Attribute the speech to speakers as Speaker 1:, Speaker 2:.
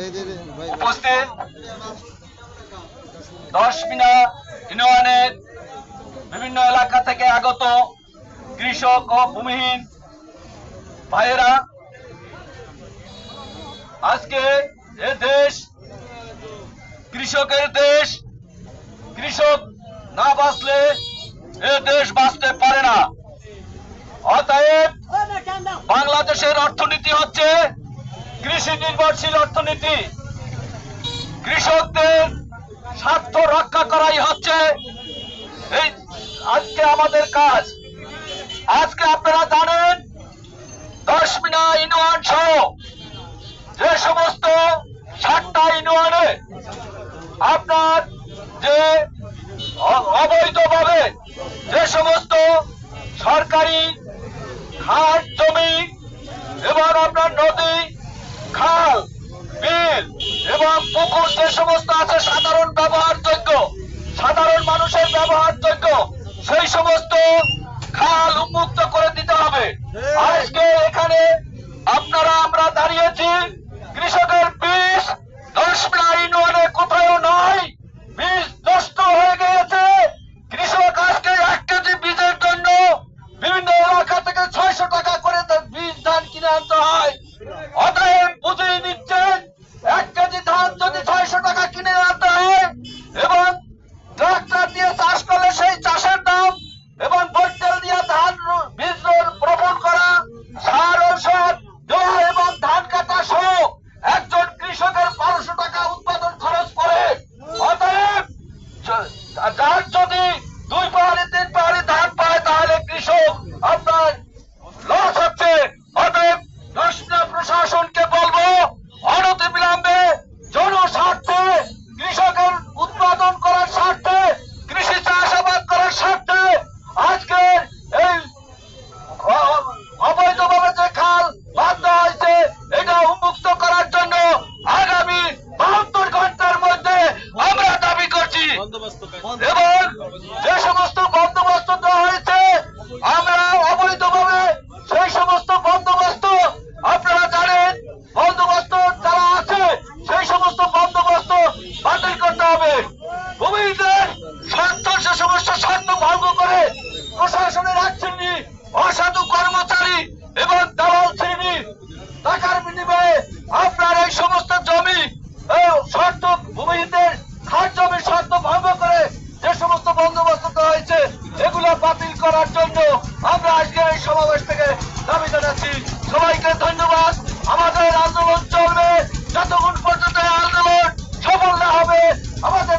Speaker 1: উপস্থিত দশমিনা ইউনিয়নের বিভিন্ন এলাকা থেকে আগত কৃষক ও ভূমিহীন ভাইয়েরা, আজকে এ দেশ কৃষকের দেশ, কৃষক না বাঁচলে এ দেশ বাঁচতে পারে না। অতএব বাংলাদেশের অর্থনীতি হচ্ছে কৃষি নির্ভরশীল অর্থনীতি। কৃষকদের স্বার্থ রক্ষা করাই হচ্ছে এই আজকে আমাদের কাজ। আজকে আপনারা জানেন, দশমিনা ইউনিয়ন সহ যে সমস্ত সাতটা ইউনিয়নে আপনার যে অবৈধভাবে যে সমস্ত সরকারি খাট জমি এবং আপনার নদী এবং পুকুর যে সমস্ত আছে সাধারণ ব্যবহারযোগ্য সাধারণ মানুষের ব্যবহারযোগ্য সেই সমস্ত খাল উন্মুক্ত করে দিতে হবে। আজকে এখানে আপনারা আমরা দাঁড়িয়েছি। য- এবং যে সমস্ত বন্দোবস্ত দেওয়া হয়েছে, আমরা অবৈধভাবে সেই সমস্ত বন্দোবস্ত, আপনারা জানেন, বন্দোবস্ত যারা আছে, সেই সমস্ত বন্দোবস্ত বাতিল করতে হবে। ভূমিদের স্বার্থ, সে সমস্ত স্বার্থ ভঙ্গ করে প্রশাসনের শ্রেণি অসাধু কর্মচারী এবং দালাল শ্রেণি টাকার বিনিময়ে আপনার এই আন্দোলন চলবে। যতক্ষণ পর্যন্ত আন্দোলন সফল না হবে আমাদের